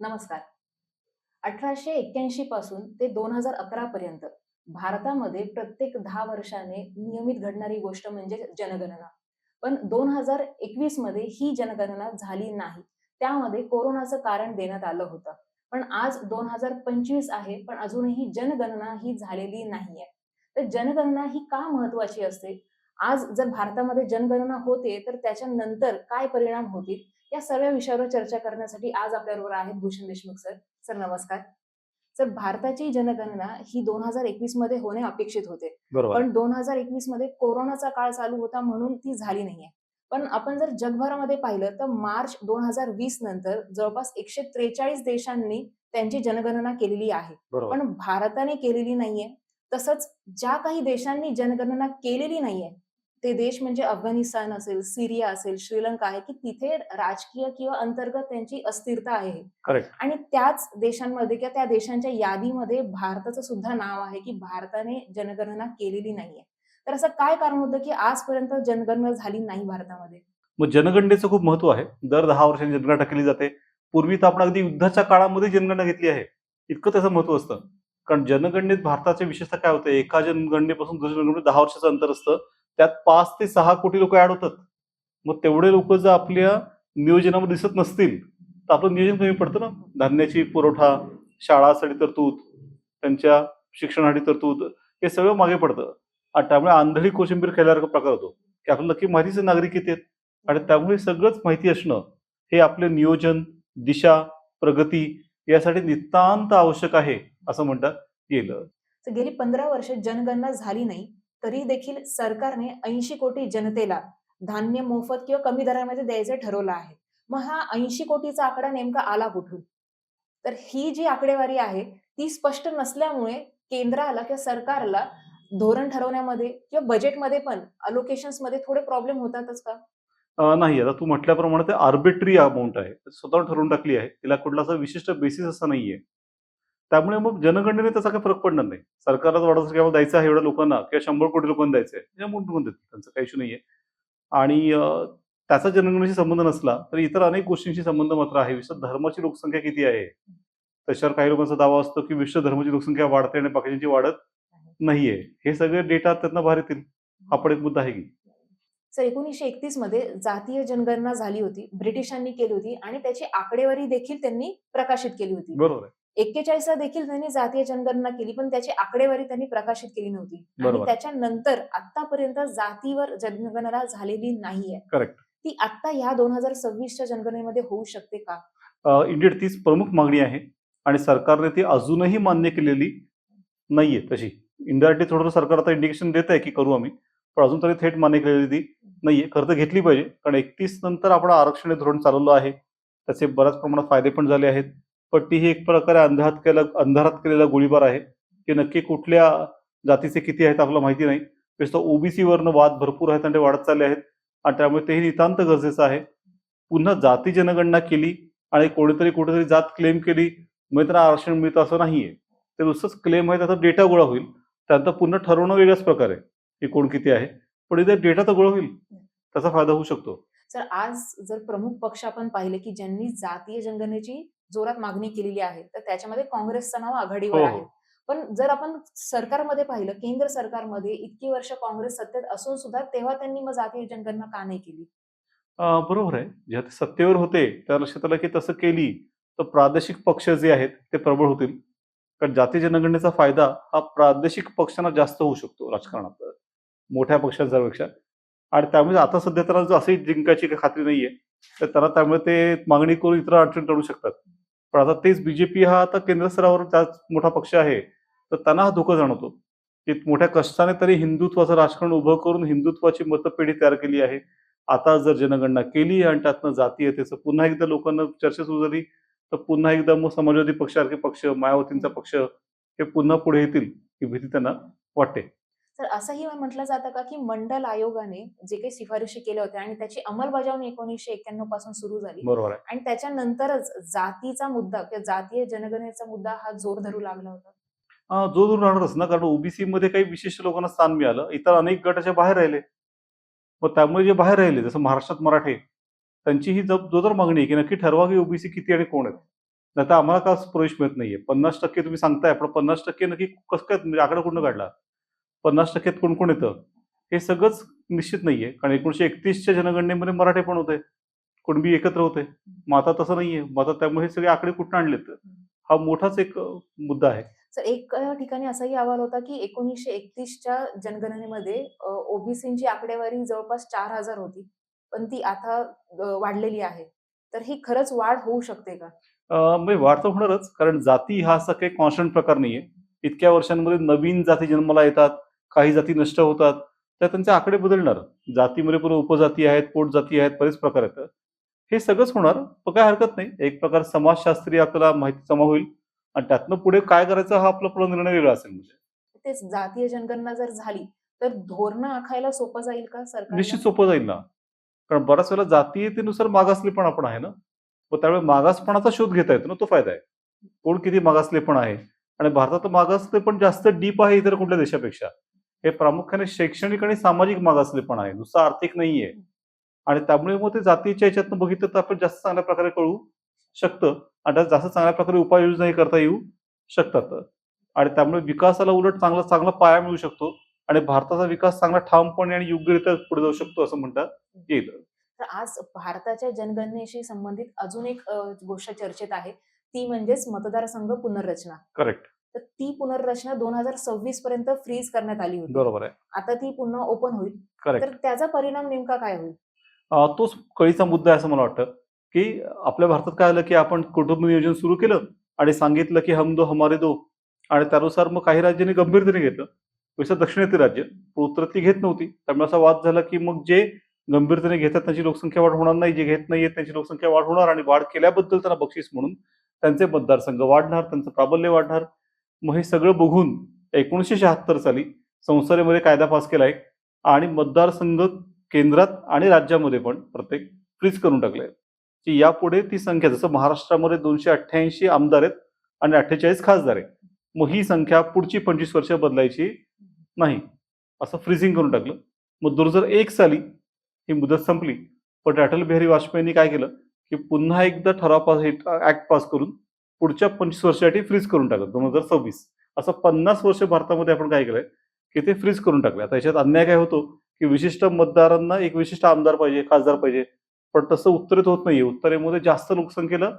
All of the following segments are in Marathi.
नमस्कार. अठराशे एक्क्याऐंशी पासून ते दोन हजार अकरा पर्यंत भारतामध्ये प्रत्येक दहा वर्षाने नियमित घडणारी गोष्ट म्हणजे जनगणना. पण दोन हजार एकवीसमध्ये ही जनगणना झाली नाही. त्यामध्ये कोरोनाचं कारण देण्यात आलं होतं. पण आज दोन हजार पंचवीस आहे पण अजूनही जनगणना ही झालेली नाहीये. तर जनगणना ही का महत्वाची असते? आज जर भारतामध्ये जनगणना होते तर त्याच्यानंतर काय परिणाम होतील? या सर्व विषयावर चर्चा करण्यासाठी आज आपल्याबरोबर आहेत भूषण देशमुख सर. सर नमस्कार. सर भारताची जनगणना ही दोन हजार एकवीसमध्ये होणे अपेक्षित होते. पण दोन हजार एकवीसमध्ये कोरोनाचा काळ चालू होता म्हणून ती झाली नाहीये. पण आपण जर जगभरामध्ये पाहिलं तर मार्च दोन हजार वीस नंतर जवळपास एकशे त्रेचाळीस देशांनी त्यांची जनगणना केलेली आहे. पण भारताने केलेली नाहीये. तसंच ज्या काही देशांनी जनगणना केलेली नाहीये ते देश म्हणजे अफगाणिस्तान असेल सिरिया असेल श्रीलंका आहे की तिथे राजकीय किंवा अंतर्गत त्यांची अस्थिरता आहे. करेक्ट आणि त्याच देशांमध्ये किंवा त्या देशांच्या यादीमध्ये भारताचं सुद्धा नाव आहे की भारताने जनगणना केलेली नाहीये. तर असं काय कारण होतं की आजपर्यंत जनगणना झाली नाही भारतामध्ये? मग जनगणनेचं खूप महत्त्व आहे. दर दहा वर्षांनी जनगणना केली जाते. पूर्वी तर आपण अगदी युद्धाच्या काळामध्ये जनगणना घेतली आहे. इतकं त्याचं महत्त्व असतं. कारण जनगणनेत भारताच्या विशेषतः काय होतं एका जनगणनेपासून दुसऱ्या जनगणनेत दहा वर्षाचं अंतर असतं. त्यात पाच ते सहा कोटी लोक ऍड होतात. मग तेवढे लोक जर आपल्या नियोजनामध्ये दिसत नसतील तर आपलं नियोजन कमी पडतं ना? धान्याची पुरवठा शाळासाठी तरतूद त्यांच्या शिक्षणासाठी तरतूद हे सगळं मागे पडतं. आणि त्यामुळे आंधळी कोशिंबीर खेळल्यासारखा प्रकार होतो की आपल्याला नक्की माहितीचे नागरिक येते आणि त्यामुळे सगळंच माहिती असणं हे आपले नियोजन दिशा प्रगती यासाठी नितांत आवश्यक आहे असं म्हणतात येईल. तर गेली पंधरा वर्ष जनगणना झाली नाही तरी देखील सरकारने ऐंशी कोटी जनतेला धान्य मोफत किंवा कमी दरामध्ये द्यायचं ठरवलं आहे. मग हा ऐंशी कोटीचा आकडा नेमका आला कुठून? तर ही जी आकडेवारी आहे ती स्पष्ट नसल्यामुळे केंद्राला किंवा सरकारला धोरण ठरवण्यामध्ये किंवा बजेटमध्ये पण अलोकेशन्समध्ये थोडे प्रॉब्लेम होतातच का? नाही. आता तू म्हटल्याप्रमाणे ते आर्बिट्री अमाऊंट आहे. स्वतः ठरवून टाकली आहे. तिला कुठला असा विशिष्ट बेसिस असा नाहीये. त्यामुळे मग जनगणनेने त्याचा काही फरक पडणार नाही. सरकारला वाटत असेल की आम्हाला द्यायचं आहे एवढ्या लोकांना किंवा शंभर कोटी लोकांना द्यायचं आहे. टाकून देतील त्यांचा काही इश्यू नाहीये. आणि त्याचा जनगणनेशी संबंध नसला तर इतर अनेक गोष्टींशी संबंध मात्र आहे. विशेष धर्माची लोकसंख्या किती आहे? त्याच्यावर काही लोकांचा दावा असतो की विश्व धर्माची लोकसंख्या वाढते आणि बाकीच्यांची वाढत नाहीये. हे सगळे डेटा त्यातनं बाहेर येतील. हा पण एक मुद्दा आहे की. सर एकोणीसशे एकतीसमध्ये जातीय जनगणना झाली होती. ब्रिटिशांनी केली होती आणि त्याची आकडेवारी देखील त्यांनी प्रकाशित केली होती. बरोबर आहे. एक्केचाळीसला देखील त्यांनी जातीय जनगणना केली पण त्याची आकडेवारी त्यांनी प्रकाशित केली नव्हती. आणि बरोबर. त्याच्यानंतर आतापर्यंत जातीवर जनगणना झालेली नाहीये. ती आता ह्या दोन हजार सव्वीसच्या जनगणनेमध्ये होऊ शकते का? अ, इंडियन तीच प्रमुख मागणी आहे आणि सरकारने ती अजूनही मान्य केलेली नाहीये तशी. इंडियासाठी थोडं सरकार आता इंडिकेशन देत आहे की करू आम्ही पण अजून तरी थेट मान्य केलेली ती नाहीये. खरं तर घेतली पाहिजे कारण एकतीस नंतर आपण आरक्षण हे धोरण चालवलं आहे. त्याचे बऱ्याच प्रमाणात फायदे पण झाले आहेत. पट्टी ही एक प्रकारे अंधारात केला अंधारात केलेला गोळीबार आहे की नक्की कुठल्या जातीचे किती आहेत आपल्याला माहिती नाही. विशेषतः ओबीसीवरनं वाद भरपूर आहेत आणि ते वाढत चालले आहेत आणि त्यामुळे तेही नितांत गरजेचं आहे. पुन्हा जाती जनगणना केली आणि कोणीतरी कुठेतरी जात क्लेम केली मग त्यांना आरक्षण मिळतं असं नाहीये. ते नुसतंच क्लेम आहे त्याचा डेटा गोळा होईल. त्यानंतर पुन्हा ठरवणं वेगळ्याच प्रकार आहे की कोण किती आहे. पण इथे डेटा तर गोळा होईल. त्याचा फायदा होऊ शकतो. तर आज जर प्रमुख पक्ष आपण पाहिले की ज्यांनी जातीय जनगणनेची जोरात मागणी केलेली आहे तर त्याच्यामध्ये काँग्रेसचं नाव आघाडीवर हो, आहे. हो. पण जर आपण सरकारमध्ये पाहिलं केंद्र सरकारमध्ये इतकी वर्ष काँग्रेस सत्तेत असून सुद्धा तेव्हा त्यांनी मग जातीय जनगणना का नाही केली? बरोबर आहे. जेव्हा ते सत्तेवर होते त्या लक्षात आलं की तसं केली तर प्रादेशिक पक्ष जे आहेत ते प्रबळ होतील. कारण जाती जनगणनेचा फायदा हा प्रादेशिक पक्षांना जास्त होऊ शकतो राजकारणात मोठ्या पक्षांपेक्षा आणि त्यामुळे आता सध्या त्यांना अशी जिंकायची खात्री नाहीये तर त्यांना त्यामुळे ते मागणी करून इतर अडचण टाळू शकतात. पण आता तेच बीजेपी हा आता केंद्र स्तरावर त्याच मोठा पक्ष आहे तर त्यांना हा धोका जाणवतो. की मोठ्या कष्टाने तरी हिंदुत्वाचं राजकारण उभं करून हिंदुत्वाची मतपेढी तयार केली आहे. आता जर जनगणना केली आणि त्यातनं जातीयतेचं पुन्हा एकदा लोकांना चर्चा सुरू झाली तर पुन्हा एकदा मग समाजवादी पक्षासारखे पक्ष मायावतींचा पक्ष हे पुन्हा पुढे येतील ही भीती त्यांना वाटते. तर असंही म्हटलं जातं का की मंडल आयोगाने जे काही शिफारशी केल्या होत्या आणि त्याची अंमलबजावणी एकोणीसशे एक्क्याण्णवपासून सुरू झाली. बरोबर आहे. आणि त्याच्यानंतरच जातीचा मुद्दा किंवा जातीय जनगणनेचा मुद्दा हा जोर धरू लागला होता. अं, जो दूर राहणारच ना कारण ओबीसी मध्ये काही विशिष्ट लोकांना स्थान मिळालं. इतर अनेक गटाच्या बाहेर राहिले. मग त्यामुळे जे बाहेर राहिले जसं महाराष्ट्रात मराठे त्यांची ही जब जोदर मागणी आहे की नक्की ठरवा की ओबीसी किती आणि कोण आहेत. नाही तर आम्हाला का प्रवेश मिळत नाहीये? पन्नास टक्के तुम्ही सांगताय पण पन्नास टक्के नक्की कसं काय म्हणजे आकडा कुठून काढला? पन्नास टक्क्यात कोण कोण येतं? हे सगळंच निश्चित नाहीये. कारण एकोणीशे एकतीसच्या जनगणनेमध्ये मराठे पण होते. कुणबी एकत्र होते. मग आता तसं नाहीये. मग आता त्यामुळे हे सगळे आकडे कुठून आणलेत? हा मोठाच एक मुद्दा आहे. तर एक ठिकाणी असाही अहवाल होता की एकोणीसशे एकतीसच्या जनगणनेमध्ये ओबीसीची आकडेवारी जवळपास चार हजार होती. पण ती आता वाढलेली आहे. तर ही खरंच वाढ होऊ शकते का? म्हणजे वाढ तर होणारच. कारण जाती हा असा काही कॉन्स्टंट प्रकार नाहीये. इतक्या वर्षांमध्ये नवीन जाती जन्माला येतात. काही जाती नष्ट होतात तर त्यांचे आकडे बदलणार. जातीमध्ये पण उपजाती आहेत पोटजाती आहेत बरेच प्रकार आहेत. हे सगळंच होणार पण काय हरकत नाही. एक प्रकार समाजशास्त्रीय आपल्याला माहिती जमा होईल. आणि त्यातनं पुढे काय करायचं हा आपला पुढे निर्णय वेगळा असेल म्हणजे. तेच जातीय जनगणना जर झाली तर धोरणं आखायला सोपं जाईल का सरकार निश्चित सोपं जाईल ना. कारण बऱ्याच वेळेला जातीयतेनुसार मागासलेपणा पण आहे ना. मग त्यामुळे मागासपणाचा शोध घेता येतो ना तो फायदा आहे. कोण किती मागासलेपण आहे. आणि भारतात मागासलेपण जास्त डीप आहे इतर कुठल्या देशापेक्षा. हे प्रामुख्याने शैक्षणिक आणि सामाजिक मागासलेपण आहे. नुसतं आर्थिक नाहीये. आणि त्यामुळे मग ते जातीच्या याच्यातनं बघितलं तर आपण जास्त चांगल्या प्रकारे कळू शकतं. आणि त्यात जास्त चांगल्या प्रकारे उपाययोजनाही करता येऊ शकतात. आणि त्यामुळे विकासाला उलट चांगला चांगला पाया मिळू शकतो. आणि भारताचा विकास चांगला ठामपणे आणि योग्यरित्या पुढे जाऊ शकतो असं म्हणता येईल. तर आज भारताच्या जनगणनेशी संबंधित अजून एक गोष्ट चर्चेत आहे. ती म्हणजेच मतदारसंघ पुनर्रचना. करेक्ट. तर ती पुनर्रचना दोन हजार सव्वीस पर्यंत फ्रीज करण्यात आली होती. बरोबर आहे. आता ती पुन्हा ओपन होईल. करेक्ट तर त्याचा परिणाम नेमका काय होईल? तोच कळीचा मुद्दा आहे असं मला वाटतं की आपल्या भारतात काय आलं की आपण कुटुंब नियोजन सुरू केलं आणि सांगितलं की हम दो हमारे दो. आणि त्यानुसार मग काही राज्यांनी गंभीरतेने घेतलं. तसं दक्षिणेतील राज्य उत्तरातली घेत नव्हती. त्यामुळे असा वाद झाला की मग जे गंभीरतेने घेतात त्यांची लोकसंख्या वाढ होणार नाही जे घेत नाहीये त्यांची लोकसंख्या वाढ होणार आणि वाढ केल्याबद्दल त्यांना बक्षीस म्हणून त्यांचे मतदारसंघ वाढणार त्यांचं प्राबल्य वाढणार. मग हे सगळं बघून एकोणीसशे शहात्तर साली संसदेमध्ये कायदा पास केला आहे आणि मतदारसंघ केंद्रात आणि राज्यामध्ये पण प्रत्येक फ्रीज करून टाकले की यापुढे ती संख्या जसं महाराष्ट्रामध्ये दोनशे अठ्ठ्याऐंशी आमदार आहेत आणि अठ्ठेचाळीस खासदार आहेत मग ही संख्या पुढची पंचवीस वर्ष बदलायची नाही. असं फ्रीजिंग करून टाकलं. मग दोन हजार एक साली ही मुदत संपली. पण अटल बिहारी वाजपेयींनी काय केलं? की पुन्हा एकदा ठराव पास ऍक्ट पास करून पुढच्या पंचवीस वर्षासाठी फ्रीज करून टाकलं दोन हजार सव्वीस. असं पन्नास वर्ष भारतामध्ये आपण काय केलंय? की ते फ्रीज करून टाकलं आता याच्यात अन्याय काय होतो? की विशिष्ट मतदारांना एक विशिष्ट आमदार पाहिजे खासदार पाहिजे. पण तसं उत्तरेत होत नाहीये. उत्तरेमध्ये जास्त लोकसंख्येला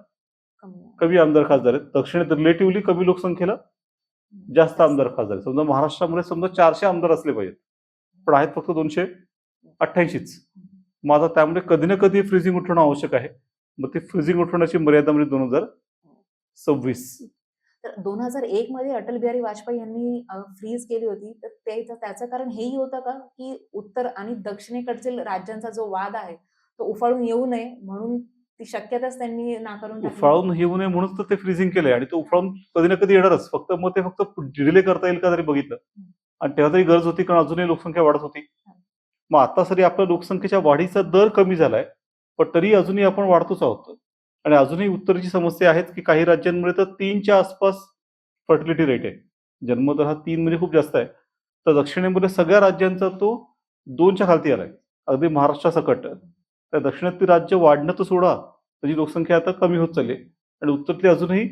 कमी कमी आमदार खासदार आहेत. दक्षिणेत रिलेटिव्हली कमी लोकसंख्येला जास्त आमदार खासदार आहेत. समजा महाराष्ट्रामध्ये समजा चारशे आमदार असले पाहिजेत. पण आहेत फक्त दोनशे अठ्ठ्याऐंशीच. माझा त्यामुळे कधी ना कधी फ्रीजिंग उठवणं आवश्यक आहे. मग ती फ्रीजिंग उठवण्याची मर्यादा म्हणजे दोन हजार सव्वीस. तर दोन हजार एक मध्ये अटल बिहारी वाजपेयी यांनी फ्रीज केली होती. तर ते त्याचं कारण हेही होतं का? की उत्तर आणि दक्षिणेकडील राज्यांचा जो वाद आहे तो उफाळून येऊ नये म्हणून ती शक्यताच त्यांनी नाकारून. उफाळून येऊ नये म्हणून तर ते फ्रीजिंग केलंय. आणि ते उफाळून कधी ना कधी येणारच. फक्त मग ते फक्त डिले करता येईल का तरी बघितलं. आणि तेव्हा तरी गरज होती कारण अजूनही लोकसंख्या वाढत होती. मग आता सरी आपल्या लोकसंख्येच्या वाढीचा दर कमी झालाय पण तरी अजूनही आपण वाढतोच आहोत. आणि अजूनही उत्तरेची समस्या आहेत की काही राज्यांमध्ये तर तीनच्या आसपास फर्टिलिटी रेट आहे. जन्मदर हा तीन म्हणजे खूप जास्त आहे. तर दक्षिणेमध्ये सगळ्या राज्यांचा तो दोनच्या खालती आलाय. अगदी महाराष्ट्रासकट तर दक्षिणातली राज्य वाढणं तर सोडा. त्याची लोकसंख्या आता कमी होत चालली आहे. आणि उत्तरातली अजूनही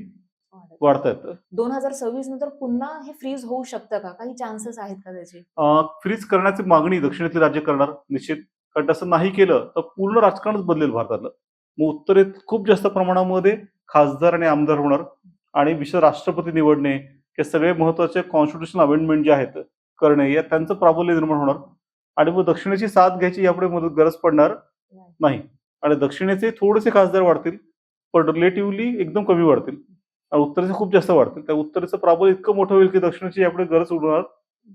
वाढत आहेत. दोन हजार सव्वीस नंतर पुन्हा हे फ्रीज होऊ शकतं का? काही चान्सेस आहेत का त्याचे? फ्रीज करण्याची मागणी दक्षिणेतली राज्य करणार निश्चित. कारण तसं नाही केलं तर पूर्ण राजकारणच बदलेल भारतातलं. मग उत्तरेत खूप जास्त प्रमाणामध्ये खासदार आणि आमदार होणार. आणि विशेष राष्ट्रपती निवडणे हे सगळे महत्त्वाचे कॉन्स्टिट्युशन अमेंडमेंट जे आहेत करणे या त्यांचं प्राबल्य निर्माण होणार. आणि मग दक्षिणेची साथ घ्यायची यापुढे मदत गरज पडणार नाही. आणि दक्षिणेचे थोडेसे खासदार वाढतील पण रिलेटिव्हली एकदम कमी वाढतील. आणि उत्तरेचे खूप जास्त वाढतील. त्या उत्तरेचं प्राबल्य इतकं मोठं होईल की दक्षिणेची यापुढे गरज उडणार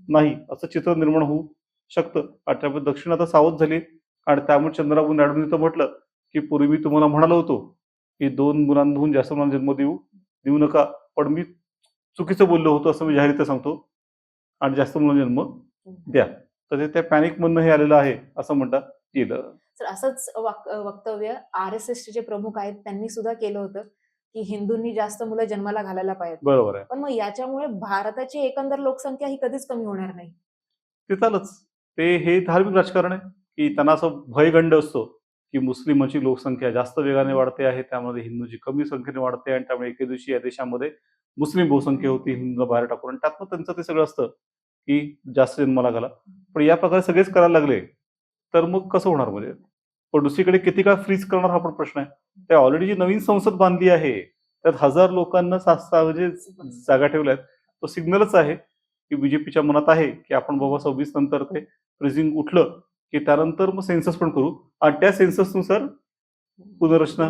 नाही असं चित्र निर्माण होऊ शकतं. आणि त्यामुळे दक्षिण आता सावध झाली. आणि त्यामुळे चंद्राबाबू नायडूंनी तर म्हटलं की पूर्वी मी तुम्हाला म्हणालो होतो की दोन मुलांहून जास्त मुलांना जन्म देऊ देऊ नका. पण मी चुकीचं बोललो होतो असं मी जाहीर सांगतो. आणि जास्त मुलांना जन्म द्या. तर ते त्या पॅनिक मधनं हे आलेलं आहे असं म्हणता येईल तर असंच वाक- वक्तव्य आर एस एस जे प्रमुख आहेत त्यांनी सुद्धा केलं होतं की हिंदूंनी जास्त मुलं जन्माला घालायला पाहिजेत. बरोबर आहे. पण मग याच्यामुळे भारताची एकंदर लोकसंख्या ही कधीच कमी होणार नाही. ते चालच. ते हे धार्मिक राजकारण आहे की त्यांना असं भयगंड असतो. की मुस्लिमांची लोकसंख्या जास्त वेगाने वाढते आहे त्यामध्ये हिंदूची कमी संख्येने वाढते आणि त्यामुळे एके दिवशी या देशामध्ये मुस्लिम बहुसंख्या होती हिंदूला बाहेर टाकून. आणि त्यातनं त्यांचं ते सगळं असतं की जास्त जन्माला घाला पण या प्रकारे सगळेच करायला लागले तर मग कसं होणार म्हणजे? पण दुसरीकडे किती काळ फ्रीज करणार हा पण प्रश्न आहे. त्या ऑलरेडी जी नवीन संसद बांधली आहे त्यात हजार लोकांना सात सहा म्हणजे जागा ठेवल्यात तो सिग्नलच आहे की बीजेपीच्या मनात आहे की आपण बाबा सव्वीस नंतर ते फ्रीजिंग उठलं की त्यानंतर मग सेन्सस पण करू आणि त्या सेन्ससनुसार पुनर्रचना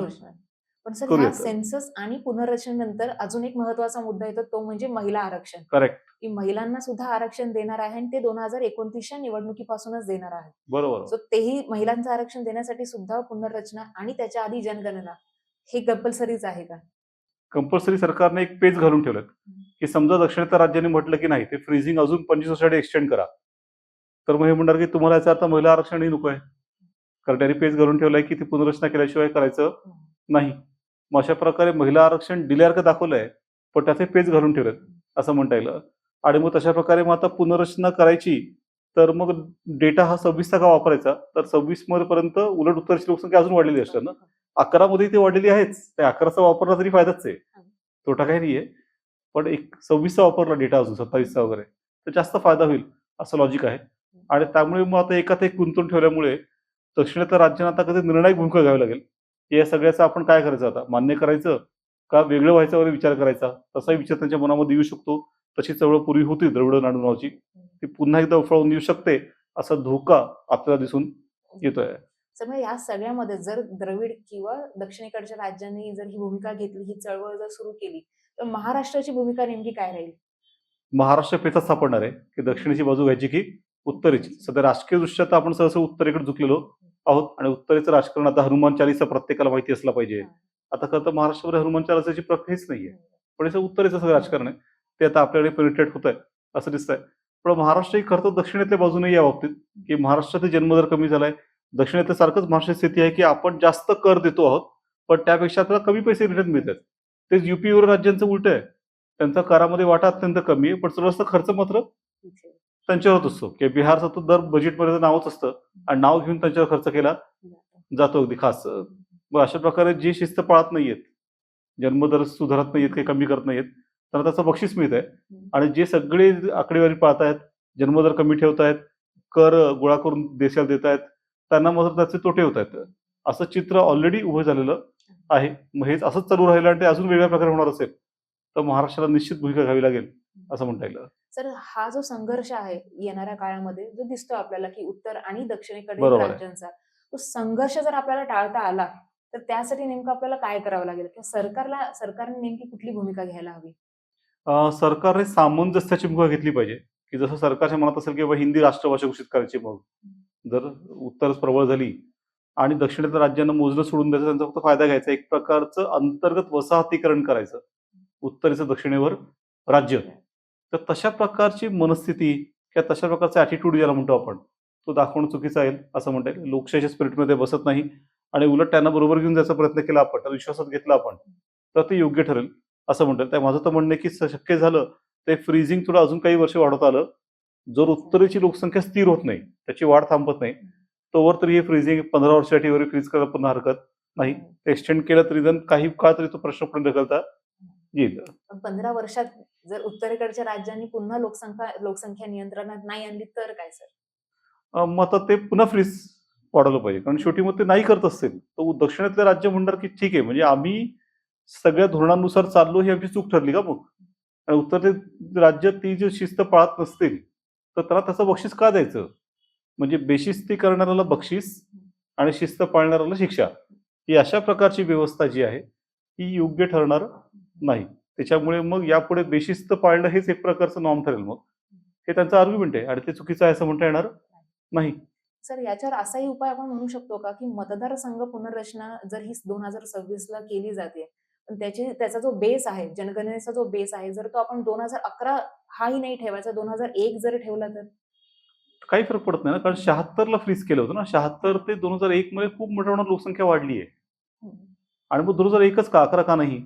पण सर. सेन्सस आणि पुनर्रचनेनंतर अजून एक महत्त्वाचा मुद्दा येतो तो म्हणजे महिला आरक्षण. करेक्ट. की महिलांना सुद्धा आरक्षण देणार आहे आणि ते दोन हजार एकोणतीसच्या निवडणुकीपासूनच देणार आहे. बरोबर सो तेही महिलांचं आरक्षण देण्यासाठी सुद्धा पुनर्रचना आणि त्याच्या आधी जनगणना हे कंपल्सरीच आहे का? कंपल्सरी सरकारने एक पेज घालून ठेवलं की समजा दक्षिणेतर राज्यांनी म्हटलं की नाही ते फ्रीजिंग अजून पंचवीस वर्षासाठी एक्सटेंड करा. तर मग हे म्हणणार की तुम्हाला याचा अर्थ महिला आरक्षणही नको आहे. कारण त्यांनी पेज घालून ठेवलंय की ती पुनर्रचना केल्याशिवाय करायचं नाही. मग अशा प्रकारे महिला आरक्षण दिल्यासारखं दाखवलंय पण त्याचे पेज घालून ठेवलेत असं म्हणता येईल. आणि मग तशा प्रकारे मग आता पुनर्रचना करायची तर मग डेटा हा सव्वीसचा का वापरायचा तर सव्वीस पर्यंत उलट उत्तरची लोकसंख्या अजून वाढलेली असते ना. अकरा मध्ये ती वाढलेली आहेच त्या अकराचा वापरला तरी फायदाच आहे. तोटा काही नाहीये. पण एक सव्वीसचा वापरला डेटा अजून सत्तावीसचा वगैरे तर जास्त फायदा होईल असं लॉजिक आहे. आणि त्यामुळे मग आता एकात एक गुंतवून ठेवल्यामुळे दक्षिणेतर राज्यांना आता कधी निर्णायक भूमिका घ्यावी लागेल? की या सगळ्याचं आपण काय करायचं आता? मान्य करायचं का वेगळं व्हायचं वगैरे विचार करायचा? तसाही विचार त्यांच्या मनामध्ये येऊ शकतो. तशी चळवळ पूर्वी होती द्रविड नाडू नावाची. ती पुन्हा एकदा उफाळून येऊ शकते असा धोका आपल्याला दिसून येतोय. तर मग या सगळ्यामध्ये जर द्रविड किंवा दक्षिणेकडच्या राज्यांनी जर ही भूमिका घेतली ही चळवळ जर सुरू केली तर महाराष्ट्राची भूमिका नेमकी काय राहील? महाराष्ट्र पेचात सापडणार आहे की दक्षिणेची बाजू घ्यायची की उत्तरेची. सध्या राजकीय दृष्ट्या तर आपण सहसा उत्तरेकडे झुकलेलो आहोत आणि उत्तरेचं राजकारण आता हनुमान चालीसा प्रत्येकाला माहिती असला पाहिजे. आता खरं तर महाराष्ट्रामध्ये हनुमान चालिसाची प्रक्रियाच नाहीये. पण याचं उत्तरेचं सगळं राजकारण आहे. ते आता आपल्याकडे पेनिट्रेट होत आहे असं दिसतंय. पण महाराष्ट्र ही खरं तर दक्षिणेतल्या बाजूने या बाबतीत की महाराष्ट्रात जन्मदर कमी झालाय. दक्षिणेतल्या सारखंच महाराष्ट्राची स्थिती आहे की आपण जास्त कर देतो आहोत पण त्यापेक्षा आपल्याला कमी पैसे रिटर्न मिळतात. तेच युपीवर राज्यांचं उलट आहे. त्यांचा करामध्ये वाटा अत्यंत कमी आहे पण सर्वस्त खर्च मात्र त्यांच्यावरच असतो. की बिहारचं तर दर बजेटमध्ये नावच असतं. आणि नाव घेऊन त्यांच्यावर खर्च केला जातो. अगदी खास. मग अशा प्रकारे जे शिस्त पाळत नाहीयेत जन्मदर सुधारत नाहीयेत काही कमी करत नाहीयेत त्यांना त्याचं बक्षीस मिळत आहे आणि जे सगळे आकडेवारी पाळतायत जन्मदर कमी ठेवतायत कर गोळा करून देशाला देत आहेत त्यांना मात्र त्याचे तोटे होत आहेत असं चित्र ऑलरेडी उभं झालेलं आहे. मग हेच असंच चालू राहिलं आणि ते अजून वेगळ्या प्रकारे होणार असेल तर महाराष्ट्राला निश्चित भूमिका घ्यावी लागेल. असं म्हणता येईल तर हा जो संघर्ष आहे येणाऱ्या काळामध्ये जो दिसतो आपल्याला की उत्तर आणि दक्षिणेकडील. राज्यांचा तो संघर्ष जर आपल्याला टाळता आला तर त्यासाठी नेमकं आपल्याला काय करावं लागेल? किंवा सरकारला सरकारने नेमकी कुठली भूमिका घ्यायला हवी? सरकारने सामंजस्याची भूमिका घेतली पाहिजे. की जसं सरकारच्या मनात असेल की हिंदी राष्ट्रभाषा घोषित करायची मग जर उत्तरच प्रबळ झाली आणि दक्षिणेतल्या राज्यांना मोजणं सोडून द्यायचं त्यांचा फक्त फायदा घ्यायचा. एक प्रकारचं अंतर्गत वसाहतीकरण करायचं. उत्तरेचं दक्षिणेवर राज्य. तर तशा प्रकारची मनस्थिती किंवा तशा प्रकारचा ॲटिट्यूड ज्याला म्हणतो आपण तो दाखवणं चुकीचं आहे असं म्हणता येईल. लोकशाहीच्या स्पिरिटमध्ये बसत नाही आणि उलट त्यांना बरोबर घेऊन जायचा प्रयत्न केला आपण तर विश्वासात घेतला आपण तर ते योग्य ठरेल असं म्हणतात त्या माझं तर म्हणणं आहे की शक्य झालं ते फ्रीजिंग थोडं अजून काही वर्ष वाढवता आलं. जर उत्तरेची लोकसंख्या स्थिर होत नाही त्याची वाढ थांबत नाही तोवर तरी हे फ्रीजिंग पंधरा वर्षासाठी वगैरे फ्रीज करायला पण हरकत नाही. एक्सटेंड केलं तरी जण काही काळ तरी तो प्रश्न पण ढकलता. पण पंधरा वर्षात जर उत्तरेकडच्या राज्यांनी पुन्हा लोकसंख्या लोकसंख्या नियंत्रणात नाही आणली तर काय सर? मग आता ते पुन्हा फ्रीज वाढवलं पाहिजे. कारण शेवटी मग ते नाही करत असतील तर दक्षिणेतले राज्य म्हणणार की ठीक आहे म्हणजे आम्ही सगळ्या धोरणानुसार चाललो ही आमची चूक ठरली का मग? आणि उत्तर राज्य ती जी शिस्त पाळत नसतील तर त्याला त्याचं बक्षीस का द्यायचं? म्हणजे बेशिस्ती करणाऱ्याला बक्षीस आणि शिस्त पाळणाऱ्याला शिक्षा. ही अशा प्रकारची व्यवस्था जी आहे ही योग्य ठरणार नाही. त्याच्यामुळे मग यापुढे बेशिस्त पाळणं हेच एक प्रकारचं नॉर्म ठरेल मग. हे त्यांचं आर्ग्युमेंट आहे आणि ते चुकीचं आहे असं म्हणता येणार नाही. सर याच्यावर असाही उपाय आपण म्हणू शकतो का की मतदारसंघ पुनर्रचना जर ही दोन हजार सव्वीस ला केली जाते पण त्याची त्याचा जो बेस आहे जनगणनेचा जो बेस आहे जर तो आपण दोन हजार अकरा हाही नाही ठेवायचा दोन हजार एक जर ठेवला तर? काही फरक पडत नाही ना कारण शहात्तरला फ्रीज केलं होतं ना. शहात्तर ते दोन हजार एक मध्ये खूप मोठ्या प्रमाणात लोकसंख्या वाढली आहे. आणि मग दोन हजार एकच का अकरा का नाही?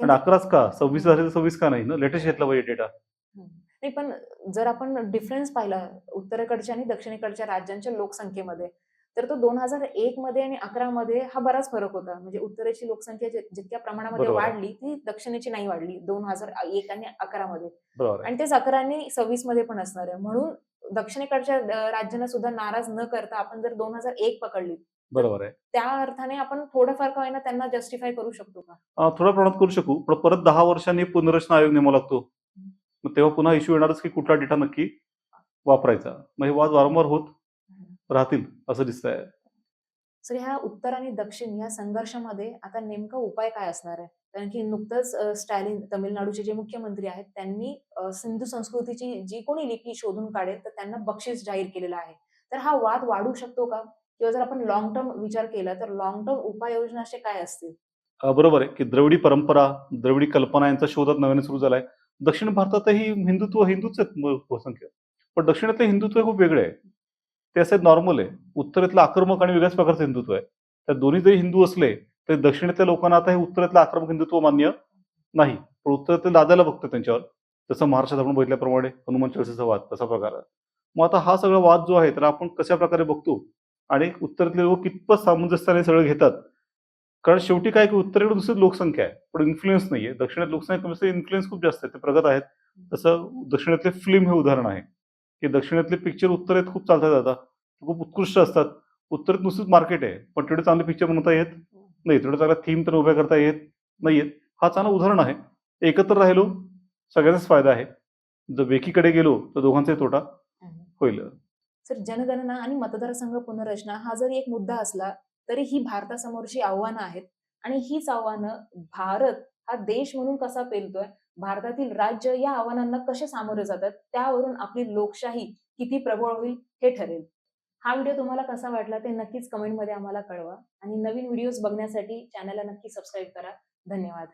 आणि अकराच का? सव्वीस झाले सव्वीस का नाही ना? लेटेस्ट घेतला पाहिजे डेटा नाही पण जर आपण डिफरन्स पाहिला उत्तरेकडच्या आणि दक्षिणेकडच्या राज्यांच्या लोकसंख्येमध्ये तर तो दोन हजार एक मध्ये आणि अकरा मध्ये हा बराच फरक होता. म्हणजे उत्तरेची लोकसंख्या जितक्या प्रमाणामध्ये. वाढली ती दक्षिणेची नाही वाढली दोन हजार एक आणि अकरा मध्ये. आणि तेच अकरा आणि सव्वीसमध्ये पण असणार आहे. म्हणून दक्षिणेकडच्या राज्यांना सुद्धा नाराज न करता आपण जर दोन हजार एक पकडली बरोबर आहे. त्या अर्थाने आपण थोडंफार का होईना त्यांना जस्टिफाय करू शकतो का? थोड्या प्रमाणात करू शकू पण परत दहा वर्षांनी पुनर्रचना आयोग नेमावा लागतो. मग तेव्हा पुन्हा इश्यू येणारच की कुठला डेटा नक्की वापरायचा. मग हे वाद वारंवार होत राहतील असं दिसतंय. सर ह्या उत्तर आणि दक्षिण या संघर्षामध्ये आता नेमका उपाय काय असणार आहे? कारण की नुकतंच स्टॅलिन तमिळनाडूचे जे मुख्यमंत्री आहेत त्यांनी सिंधू संस्कृतीची जी कोणी लिपी शोधून काढेल तर त्यांना बक्षीस जाहीर केलेलं आहे. तर हा वाद वाढू शकतो का? किंवा जर आपण लॉंग टर्म विचार केला तर लॉंग टर्म उपाययोजना असे काय असतील? बरोबर आहे की द्रविडी परंपरा द्रविडी कल्पना यांचा शोधात नव्याने सुरू झालाय. दक्षिण भारतातही हिंदुत्व हिंदूच आहेत बहुसंख्य पण दक्षिणेतलं हिंदुत्व हे खूप वेगळे आहे. ते असे नॉर्मल आहे. उत्तरेतलं आक्रमक आणि वेगळ्याच प्रकारचं हिंदुत्व आहे. त्या दोन्ही जरी हिंदू असले तरी दक्षिणेतल्या लोकांना आता हे उत्तरेतलं आक्रमक हिंदुत्व मान्य नाही. पण उत्तरेतले लादायला बघतं त्यांच्यावर. जसं महाराष्ट्रात आपण बघितल्याप्रमाणे हनुमान चाळीसाचा वाद तसा प्रकार आहे. मग आता हा सगळा वाद जो आहे तर आपण कशा प्रकारे बघतो? आणि उत्तरेतले लोक कितपत सामंजस्याने सगळं घेतात? कारण शेवटी काय की उत्तरेकडे दुसरी लोकसंख्या आहे पण इन्फ्लुएन्स नाहीये. दक्षिणात लोकसंख्या कमी इन्फ्लुएन्स खूप जास्त आहे. ते प्रगत आहेत. तसं दक्षिणातले फिल्म हे उदाहरण आहे. की दक्षिणातले पिक्चर उत्तरेत खूप चालतात आता. खूप उत्कृष्ट असतात. उत्तरेत नुसतंच मार्केट आहे पण तेवढे चांगले पिक्चर बनवता येत नाही तेवढे चांगल्या थीम तर उभ्या करता येत नाहीयेत. हा चांगला उदाहरण आहे. एकत्र राहिलो सगळ्यांचाच फायदा आहे. जर वेकीकडे गेलो तर दोघांचाही तोटा होईल. सर जनगणना आणि मतदारसंघ पुनर्रचना हा जरी एक मुद्दा असला तरी ही भारतासमोरची आव्हानं आहेत. आणि हीच आव्हानं भारत हा देश म्हणून कसा पेलतोय भारतातील राज्य या आव्हानांना कसे सामोरे जातात त्यावरून आपली लोकशाही किती प्रबळ होईल हे ठरेल. हा व्हिडिओ तुम्हाला कसा वाटला ते नक्कीच कमेंटमध्ये आम्हाला कळवा. आणि नवीन व्हिडिओज बघण्यासाठी चॅनलला नक्की सबस्क्राईब करा. धन्यवाद.